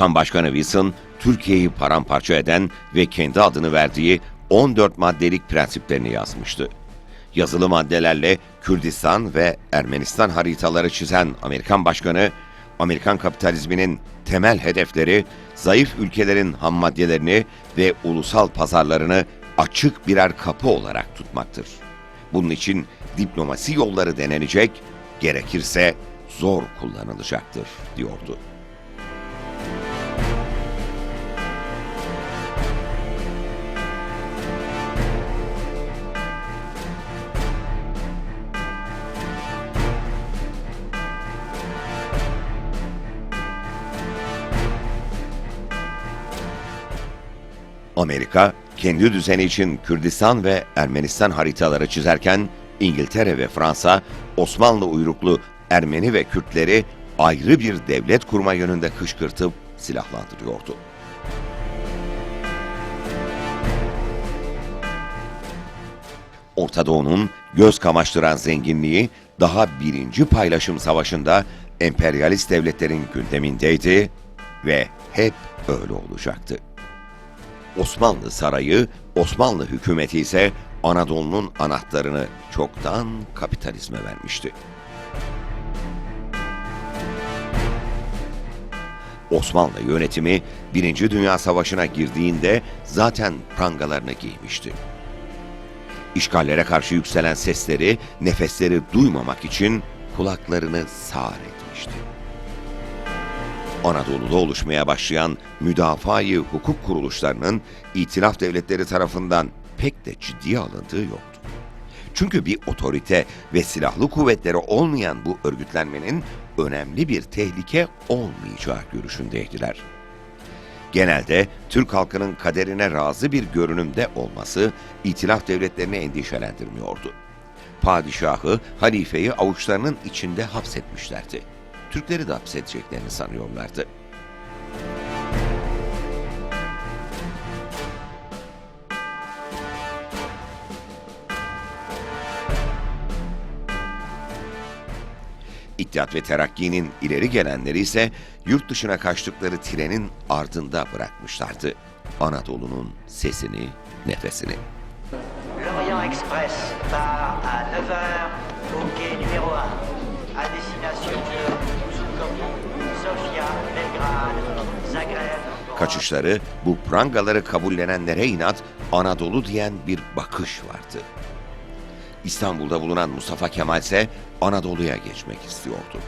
Amerikan Başkanı Wilson, Türkiye'yi paramparça eden ve kendi adını verdiği 14 maddelik prensiplerini yazmıştı. Yazılı maddelerle Kürdistan ve Ermenistan haritaları çizen Amerikan Başkanı, Amerikan kapitalizminin temel hedefleri zayıf ülkelerin ham maddelerini ve ulusal pazarlarını açık birer kapı olarak tutmaktır. Bunun için diplomasi yolları denenecek, gerekirse zor kullanılacaktır, diyordu. Amerika, kendi düzeni için Kürdistan ve Ermenistan haritaları çizerken, İngiltere ve Fransa, Osmanlı uyruklu Ermeni ve Kürtleri ayrı bir devlet kurma yönünde kışkırtıp silahlandırıyordu. Orta Doğu'nun göz kamaştıran zenginliği daha birinci paylaşım savaşında emperyalist devletlerin gündemindeydi ve hep öyle olacaktı. Osmanlı sarayı, Osmanlı hükümeti ise Anadolu'nun anahtarını çoktan kapitalizme vermişti. Osmanlı yönetimi Birinci Dünya Savaşı'na girdiğinde zaten prangalarını giymişti. İşgallere karşı yükselen sesleri, nefesleri duymamak için kulaklarını sağır etmişti. Anadolu'da oluşmaya başlayan müdafaa-i hukuk kuruluşlarının itilaf devletleri tarafından pek de ciddiye alındığı yoktu. Çünkü bir otorite ve silahlı kuvvetleri olmayan bu örgütlenmenin önemli bir tehlike olmayacağı görüşündeydiler. Genelde Türk halkının kaderine razı bir görünümde olması itilaf devletlerini endişelendirmiyordu. Padişahı, halifeyi avuçlarının içinde hapsetmişlerdi. Türkleri de hapsedeceklerini sanıyorlardı. İttihat ve Terakki'nin ileri gelenleri ise yurt dışına kaçtıkları trenin ardında bırakmışlardı. Anadolu'nun sesini, nefesini. L'Orient Express part à 9h au quai numéro 1, à destination de Kaçışları bu prangaları kabullenenlere inat Anadolu diyen bir bakış vardı. İstanbul'da bulunan Mustafa Kemal ise Anadolu'ya geçmek istiyordu.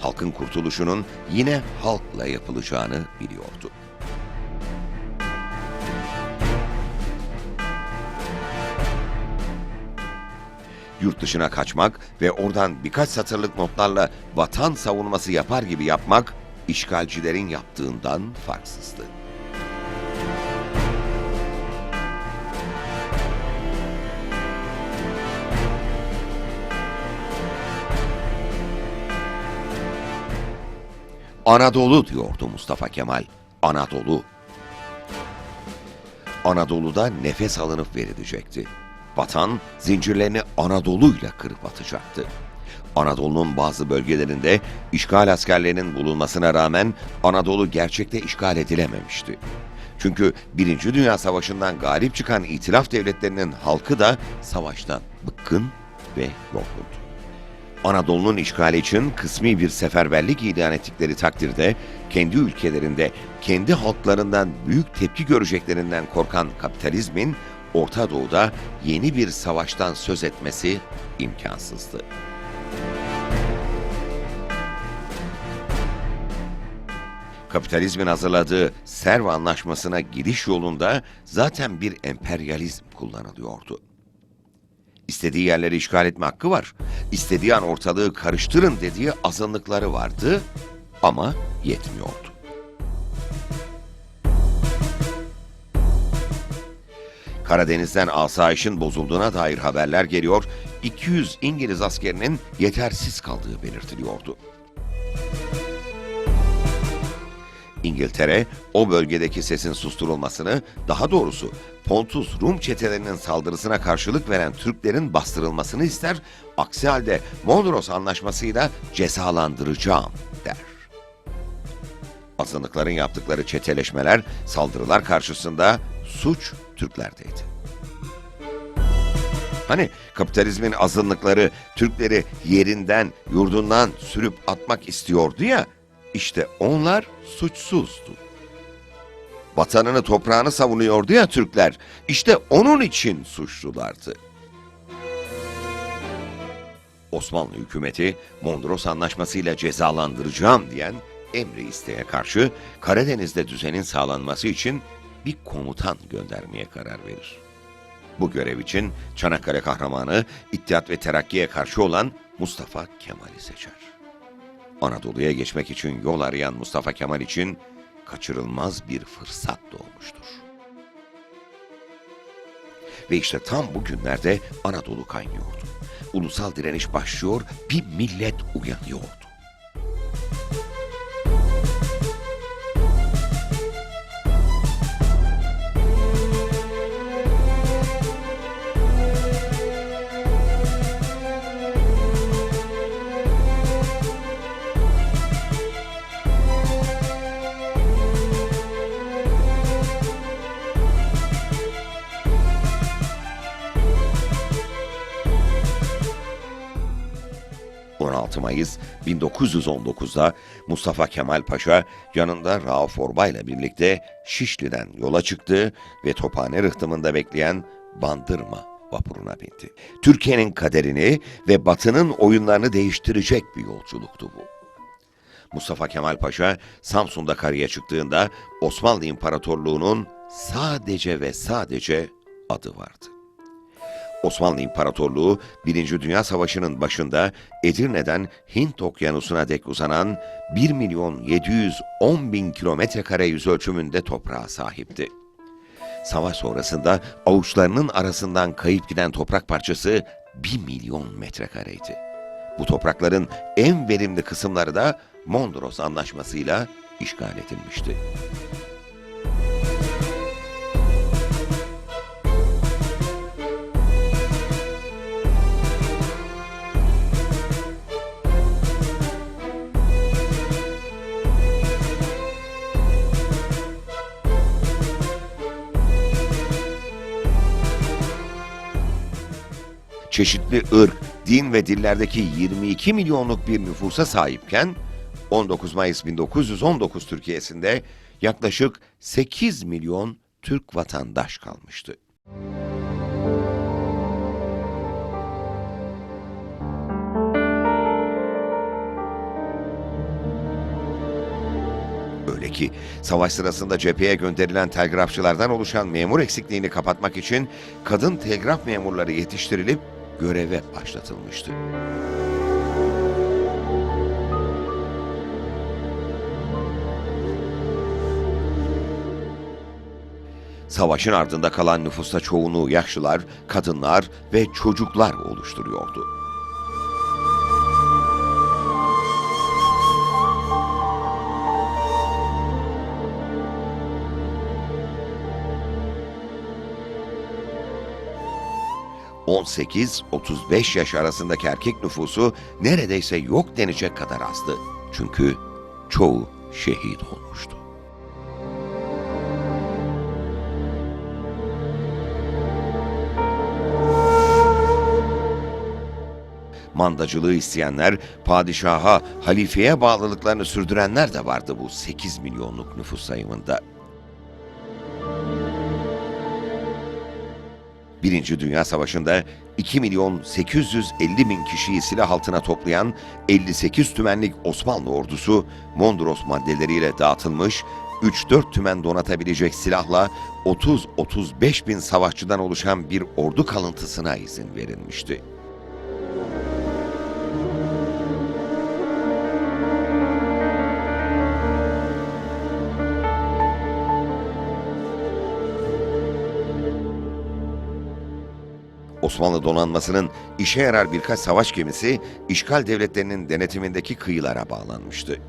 Halkın kurtuluşunun yine halkla yapılacağını biliyordu. Yurt dışına kaçmak ve oradan birkaç satırlık notlarla vatan savunması yapar gibi yapmak işgalcilerin yaptığından farksızdı. Anadolu diyordu Mustafa Kemal. Anadolu. Anadolu'da nefes alınıp verilecekti. Vatan zincirlerini Anadolu'yla kırıp atacaktı. Anadolu'nun bazı bölgelerinde işgal askerlerinin bulunmasına rağmen Anadolu gerçekte işgal edilememişti. Çünkü Birinci Dünya Savaşı'ndan galip çıkan itilaf devletlerinin halkı da savaştan bıkkın ve yorgundu. Anadolu'nun işgali için kısmi bir seferberlik ilan ettikleri takdirde kendi ülkelerinde kendi halklarından büyük tepki göreceklerinden korkan kapitalizmin Orta Doğu'da yeni bir savaştan söz etmesi imkansızdı. Kapitalizmin hazırladığı Serv Anlaşması'na giriş yolunda zaten bir emperyalizm kullanılıyordu. İstediği yerleri işgal etme hakkı var. İstediği an ortalığı karıştırın dediği azınlıkları vardı ama yetmiyordu. Karadeniz'den asayişin bozulduğuna dair haberler geliyor, 200 İngiliz askerinin yetersiz kaldığı belirtiliyordu. İngiltere o bölgedeki sesin susturulmasını, daha doğrusu Pontus Rum çetelerinin saldırısına karşılık veren Türklerin bastırılmasını ister, aksi halde Mondros anlaşmasıyla cezalandıracağım der. Azınlıkların yaptıkları çeteleşmeler, saldırılar karşısında suç Türklerdeydi. Hani kapitalizmin azınlıkları Türkleri yerinden, yurdundan sürüp atmak istiyordu ya, işte onlar suçsuzdu. Vatanını, toprağını savunuyordu ya Türkler, işte onun için suçlulardı. Osmanlı hükümeti Mondros Anlaşması'yla cezalandıracağım diyen emri isteğe karşı Karadeniz'de düzenin sağlanması için bir komutan göndermeye karar verir. Bu görev için Çanakkale kahramanı İttihat ve Terakki'ye karşı olan Mustafa Kemal'i seçer. Anadolu'ya geçmek için yol arayan Mustafa Kemal için kaçırılmaz bir fırsat doğmuştur. Ve işte tam bu günlerde Anadolu kaynıyordu. Ulusal direniş başlıyor, bir millet uyanıyordu. — 16 Mayıs 1919'da Mustafa Kemal Paşa yanında Rauf Orbay ile birlikte Şişli'den yola çıktı ve Tophane rıhtımında bekleyen Bandırma vapuruna bindi. Türkiye'nin kaderini ve Batı'nın oyunlarını değiştirecek bir yolculuktu bu. Mustafa Kemal Paşa Samsun'da karaya çıktığında Osmanlı İmparatorluğu'nun sadece ve sadece adı vardı. Osmanlı İmparatorluğu Birinci Dünya Savaşı'nın başında Edirne'den Hint Okyanusu'na dek uzanan 1 milyon 710 bin kilometre kare yüz ölçümünde toprağa sahipti. Savaş sonrasında avuçlarının arasından kayıp giden toprak parçası 1 milyon metrekareydi. Bu toprakların en verimli kısımları da Mondros Anlaşması'yla işgal edilmişti. Çeşitli ırk, din ve dillerdeki 22 milyonluk bir nüfusa sahipken 19 Mayıs 1919 Türkiye'sinde yaklaşık 8 milyon Türk vatandaş kalmıştı. Öyle ki savaş sırasında cepheye gönderilen telgrafçılardan oluşan memur eksikliğini kapatmak için kadın telgraf memurları yetiştirilip göreve başlatılmıştı. Savaşın ardında kalan nüfusta çoğunluğu yaşlılar, kadınlar ve çocuklar oluşturuyordu. ...18-35 yaş arasındaki erkek nüfusu neredeyse yok denecek kadar azdı. Çünkü çoğu şehit olmuştu. mandacılığı isteyenler, padişaha, halifeye bağlılıklarını sürdürenler de vardı bu 8 milyonluk nüfus sayımında. Birinci Dünya Savaşı'nda 2 milyon 850 bin kişiyi silah altına toplayan 58 tümenlik Osmanlı ordusu Mondros maddeleriyle dağıtılmış, 3-4 tümen donatabilecek silahla 30-35 bin savaşçıdan oluşan bir ordu kalıntısına izin verilmişti. Osmanlı donanmasının işe yarar birkaç savaş gemisi işgal devletlerinin denetimindeki kıyılara bağlanmıştı.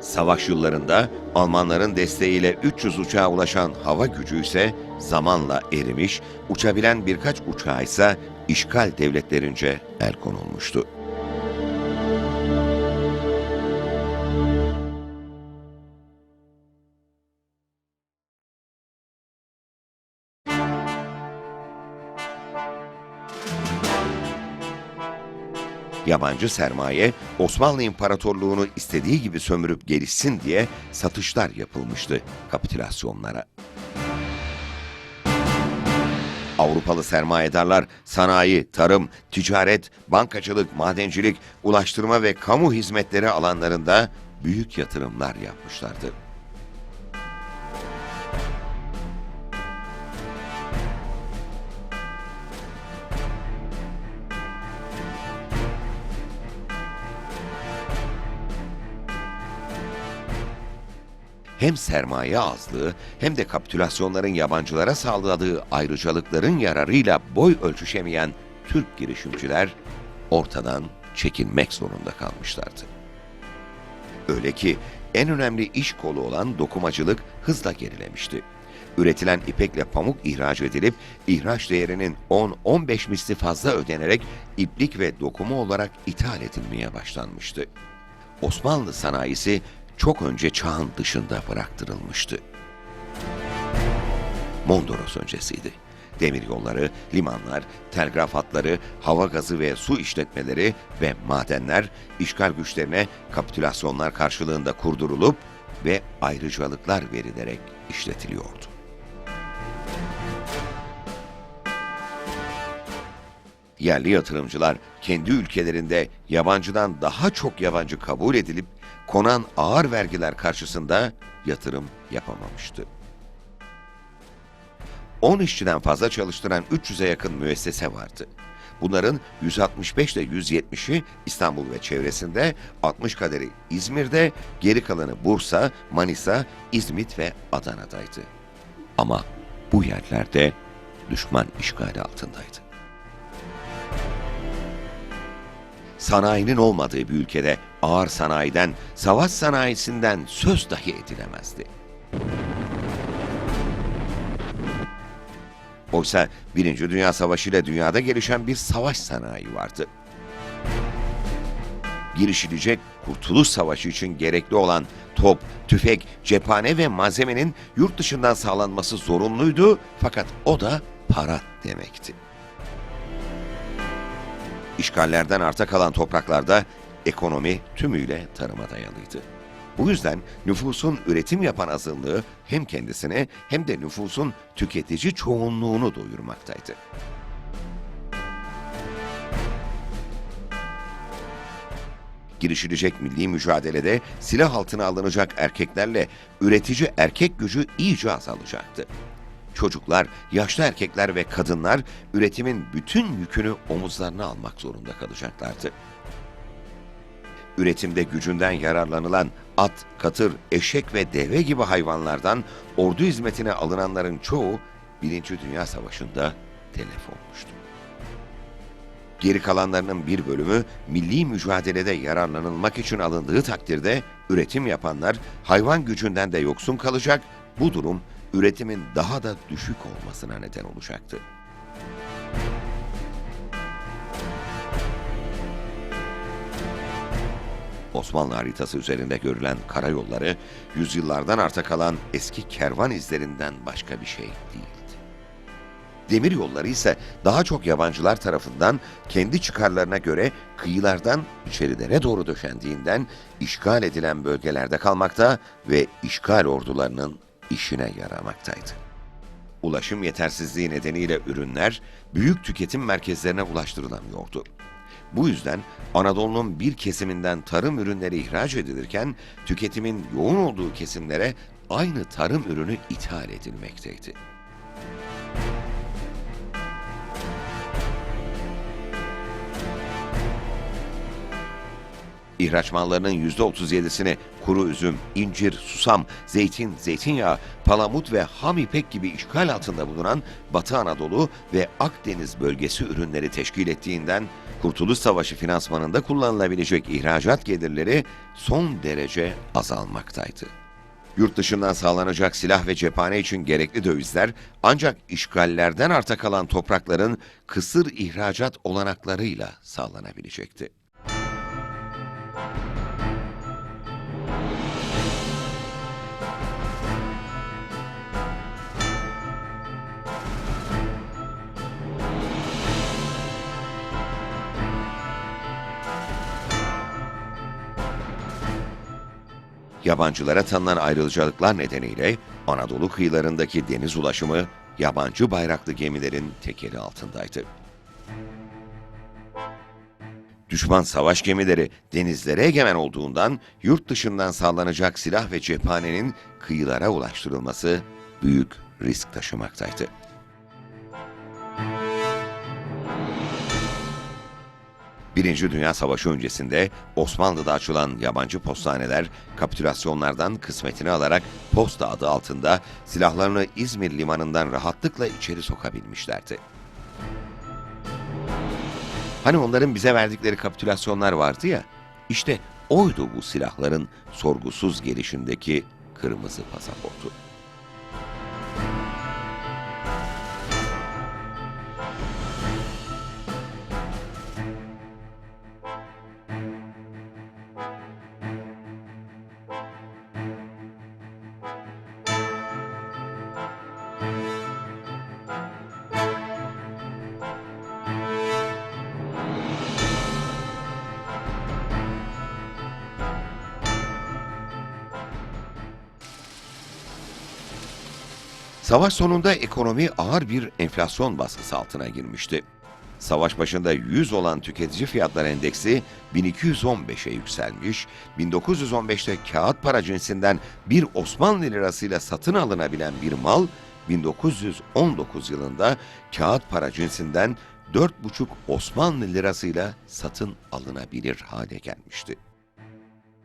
Savaş yıllarında Almanların desteğiyle 300 uçağa ulaşan hava gücü ise zamanla erimiş, uçabilen birkaç uçağı ise işgal devletlerince el konulmuştu. Yabancı sermaye Osmanlı İmparatorluğunu istediği gibi sömürüp gelişsin diye satışlar yapılmıştı kapitülasyonlara. Avrupalı sermayedarlar sanayi, tarım, ticaret, bankacılık, madencilik, ulaştırma ve kamu hizmetleri alanlarında büyük yatırımlar yapmışlardı. Hem sermaye azlığı hem de kapitülasyonların yabancılara sağladığı ayrıcalıkların yararıyla boy ölçüşemeyen Türk girişimciler ortadan çekilmek zorunda kalmışlardı. Öyle ki en önemli iş kolu olan dokumacılık hızla gerilemişti. Üretilen ipekle pamuk ihraç edilip ihraç değerinin 10-15 misli fazla ödenerek iplik ve dokuma olarak ithal edilmeye başlanmıştı. Osmanlı sanayisi çok önce çağın dışında bıraktırılmıştı. Mondros öncesiydi. Demir yolları, limanlar, telgraf hatları, hava gazı ve su işletmeleri ve madenler işgal güçlerine kapitülasyonlar karşılığında kurdurulup ve ayrıcalıklar verilerek işletiliyordu. Yerli yatırımcılar kendi ülkelerinde yabancıdan daha çok yabancı kabul edilip konan ağır vergiler karşısında yatırım yapamamıştı. 10 işçiden fazla çalıştıran 300'e yakın müessese vardı. Bunların 165 ile 170'i İstanbul ve çevresinde, 60 kaderi İzmir'de, geri kalanı Bursa, Manisa, İzmit ve Adana'daydı. Ama bu yerlerde düşman işgali altındaydı. Sanayinin olmadığı bir ülkede ağır sanayiden, savaş sanayisinden söz dahi edilemezdi. Oysa Birinci Dünya Savaşı ile dünyada gelişen bir savaş sanayi vardı. Girişilecek Kurtuluş Savaşı için gerekli olan top, tüfek, cephane ve malzemenin yurt dışından sağlanması zorunluydu fakat o da para demekti. İşgallerden arta kalan topraklarda ekonomi tümüyle tarıma dayalıydı. Bu yüzden nüfusun üretim yapan azınlığı hem kendisine hem de nüfusun tüketici çoğunluğunu doyurmaktaydı. Girişilecek milli mücadelede silah altına alınacak erkeklerle üretici erkek gücü iyice azalacaktı. Çocuklar, yaşlı erkekler ve kadınlar üretimin bütün yükünü omuzlarına almak zorunda kalacaklardı. Üretimde gücünden yararlanılan at, katır, eşek ve deve gibi hayvanlardan ordu hizmetine alınanların çoğu Birinci Dünya Savaşı'nda telef olmuştu. Geri kalanlarının bir bölümü milli mücadelede yararlanılmak için alındığı takdirde üretim yapanlar hayvan gücünden de yoksun kalacak, bu durum üretimin daha da düşük olmasına neden olacaktı. Osmanlı haritası üzerinde görülen karayolları, yüzyıllardan arta kalan eski kervan izlerinden başka bir şey değildi. Demir yolları ise daha çok yabancılar tarafından kendi çıkarlarına göre kıyılardan içerilere doğru döşendiğinden işgal edilen bölgelerde kalmakta ve işgal ordularının işine yaramaktaydı. Ulaşım yetersizliği nedeniyle ürünler büyük tüketim merkezlerine ulaştırılamıyordu. Bu yüzden Anadolu'nun bir kesiminden tarım ürünleri ihraç edilirken tüketimin yoğun olduğu kesimlere aynı tarım ürünü ithal edilmekteydi. İhraç mallarının %37'sini kuru üzüm, incir, susam, zeytin, zeytinyağı, palamut ve ham ipek gibi işgal altında bulunan Batı Anadolu ve Akdeniz bölgesi ürünleri teşkil ettiğinden Kurtuluş Savaşı finansmanında kullanılabilecek ihracat gelirleri son derece azalmaktaydı. Yurt dışından sağlanacak silah ve cephane için gerekli dövizler ancak işgallerden arta kalan toprakların kısır ihracat olanaklarıyla sağlanabilecekti. Yabancılara tanınan ayrıcalıklar nedeniyle Anadolu kıyılarındaki deniz ulaşımı yabancı bayraklı gemilerin tekeli altındaydı. Düşman savaş gemileri denizlere egemen olduğundan yurt dışından sağlanacak silah ve cephanenin kıyılara ulaştırılması büyük risk taşımaktaydı. Birinci Dünya Savaşı öncesinde Osmanlı'da açılan yabancı postaneler kapitülasyonlardan kısmetini alarak posta adı altında silahlarını İzmir limanından rahatlıkla içeri sokabilmişlerdi. Hani onların bize verdikleri kapitülasyonlar vardı ya, işte oydu bu silahların sorgusuz gelişindeki kırmızı pasaportu. Savaş sonunda ekonomi ağır bir enflasyon baskısı altına girmişti. Savaş başında 100 olan tüketici fiyatlar endeksi 1215'e yükselmiş, 1915'te kağıt para cinsinden bir Osmanlı lirasıyla satın alınabilen bir mal, 1919 yılında kağıt para cinsinden 4,5 Osmanlı lirasıyla satın alınabilir hale gelmişti.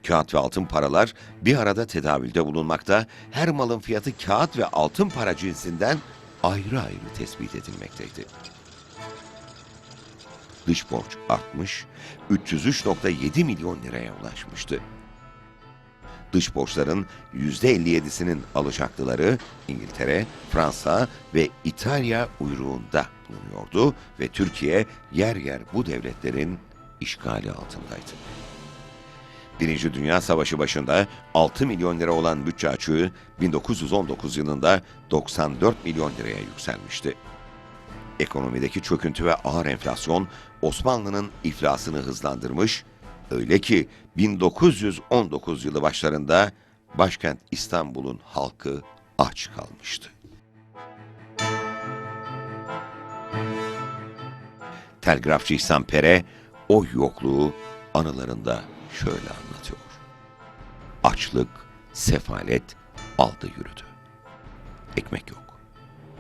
Kağıt ve altın paralar bir arada tedavülde bulunmakta, her malın fiyatı kağıt ve altın para cinsinden ayrı ayrı tespit edilmekteydi. Dış borç artmış, 303.7 milyon liraya ulaşmıştı. Dış borçların %57'sinin alacaklıları İngiltere, Fransa ve İtalya uyruğunda bulunuyordu ve Türkiye yer yer bu devletlerin işgali altındaydı. Birinci Dünya Savaşı başında 6 milyon lira olan bütçe açığı 1919 yılında 94 milyon liraya yükselmişti. Ekonomideki çöküntü ve ağır enflasyon Osmanlı'nın iflasını hızlandırmış, öyle ki 1919 yılı başlarında başkent İstanbul'un halkı aç kalmıştı. Telgrafçı İhsan Pere o yokluğu anılarında şöyle anlatıyor. Açlık, sefalet aldı yürüdü. Ekmek yok.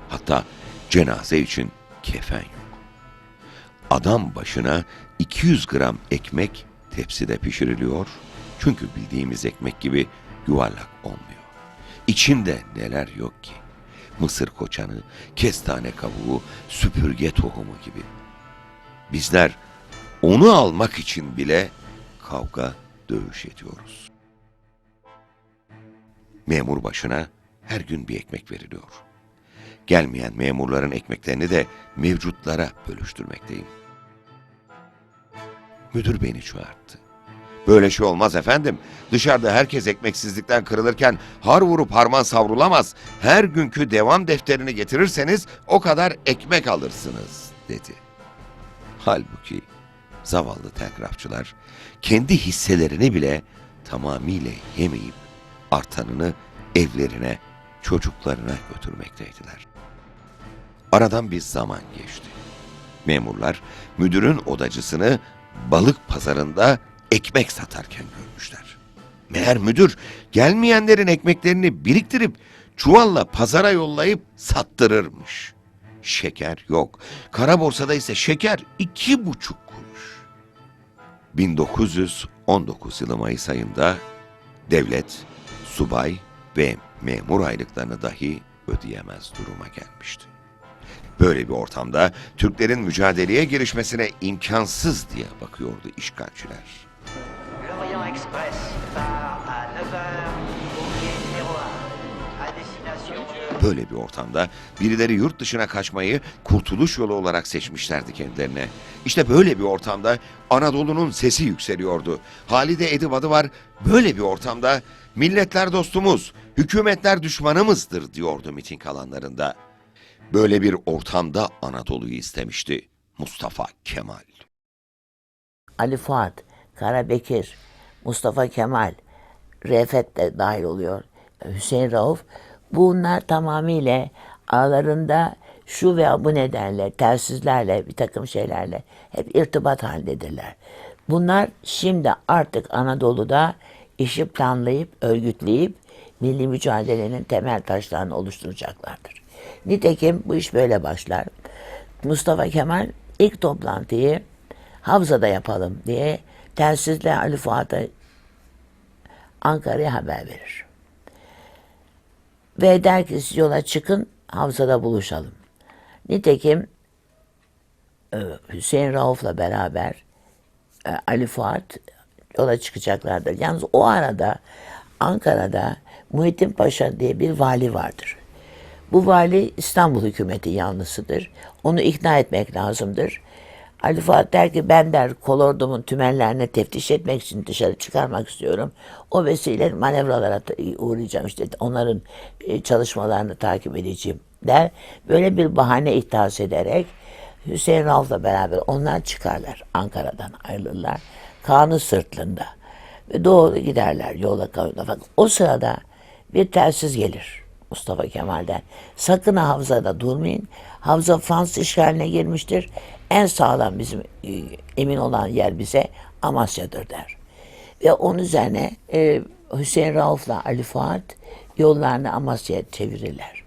Hatta cenaze için kefen yok. Adam başına 200 gram ekmek tepside pişiriliyor. Çünkü bildiğimiz ekmek gibi yuvarlak olmuyor. İçinde neler yok ki? Mısır koçanı, kestane kabuğu, süpürge tohumu gibi. Bizler onu almak için bile kavga, dövüş ediyoruz. Memur başına her gün bir ekmek veriliyor. Gelmeyen memurların ekmeklerini de mevcutlara bölüştürmekteyim. Müdür beni çağırdı. Böyle şey olmaz efendim. Dışarıda herkes ekmeksizlikten kırılırken har vurup harman savrulamaz. Her günkü devam defterini getirirseniz o kadar ekmek alırsınız dedi. Halbuki zavallı telgrafçılar kendi hisselerini bile tamamıyla yemeyip artanını evlerine, çocuklarına götürmekteydiler. Aradan bir zaman geçti. Memurlar müdürün odacısını balık pazarında ekmek satarken görmüşler. Meğer müdür gelmeyenlerin ekmeklerini biriktirip çuvalla pazara yollayıp sattırırmış. Şeker yok. Kara borsada ise şeker iki buçuk kuruş. 2019 yılı Mayıs ayında devlet, subay ve memur aylıklarını dahi ödeyemez duruma gelmişti. Böyle bir ortamda Türklerin mücadeleye girişmesine imkansız diye bakıyordu işgalciler. L'Orient Express Böyle bir ortamda birileri yurt dışına kaçmayı kurtuluş yolu olarak seçmişlerdi kendilerine. İşte böyle bir ortamda Anadolu'nun sesi yükseliyordu. Halide Edip adı var. Böyle bir ortamda milletler dostumuz, hükümetler düşmanımızdır diyordu miting alanlarında. Böyle bir ortamda Anadolu'yu istemişti Mustafa Kemal. Ali Fuat, Karabekir, Mustafa Kemal, Refet de dahil oluyor. Hüseyin Rauf. Bunlar tamamıyla aralarında şu veya bu nedenle, telsizlerle, bir takım şeylerle hep irtibat halindedirler. Bunlar şimdi artık Anadolu'da işi planlayıp, örgütleyip milli mücadelenin temel taşlarını oluşturacaklardır. Nitekim bu iş böyle başlar. Mustafa Kemal ilk toplantıyı Havza'da yapalım diye telsizle Ali Fuat'a Ankara'ya haber verir. Ve der ki siz yola çıkın Havza'da buluşalım. Nitekim e, Hüseyin Rauf'la beraber e, Ali Fuat yola çıkacaklardır. Yalnız o arada Ankara'da Muhittin Paşa diye bir vali vardır. Bu vali İstanbul hükümeti yanlısıdır. Onu ikna etmek lazımdır. Ali Fuat der ki ben der kolordumun tümenlerine teftiş etmek için dışarı çıkarmak istiyorum. O vesile manevralara uğrayacağım işte onların e, çalışmalarını takip edeceğim der. Böyle bir bahane ihtas ederek Hüseyin Rauf'la beraber onlar çıkarlar. Ankara'dan ayrılırlar. Kanı sırtlarında. Ve doğru giderler yola kavuna. Fakat o sırada bir telsiz gelir Mustafa Kemal'den. Sakın ha Havza'da durmayın. Havza Fransız işgaline girmiştir. En sağlam bizim e, emin olan yer bize Amasya'dır der. Ve onun üzerine e, Hüseyin Rauf'la Ali Fuat yollarını Amasya'ya çevirirler.